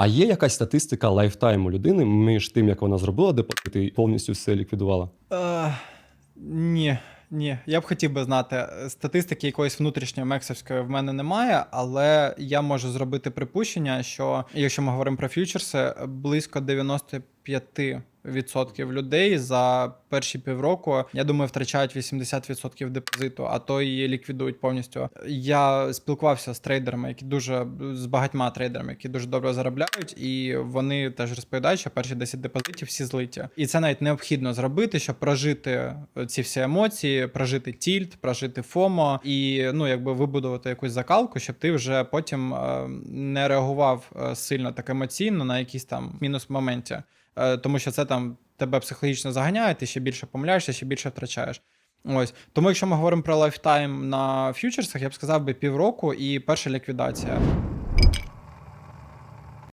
А є якась статистика лайфтайму людини між тим, як вона зробила депозит і повністю все ліквідувала? Е, ні, ні. Я б хотів би знати. Статистики якоїсь внутрішньої мексівської в мене немає, але я можу зробити припущення, що якщо ми говоримо про фьючерси, близько 95% людей за перші півроку, я думаю, втрачають 80% депозиту, а то і ліквідують повністю. Я спілкувався з трейдерами, які дуже з багатьма трейдерами, які дуже добре заробляють, і вони теж розповідають, що перші 10 депозитів всі злиті. І це навіть необхідно зробити, щоб прожити ці всі емоції, прожити тільт, прожити ФОМО і ну якби вибудувати якусь закалку, щоб ти вже потім е, не реагував е, сильно так емоційно на якісь там мінус моменті. Е, тому що це там тебе психологічно заганяє, ти ще більше помиляєшся, ще більше втрачаєш. Ось тому, якщо ми говоримо про лайфтайм на фьючерсах, я б сказав би півроку і перша ліквідація.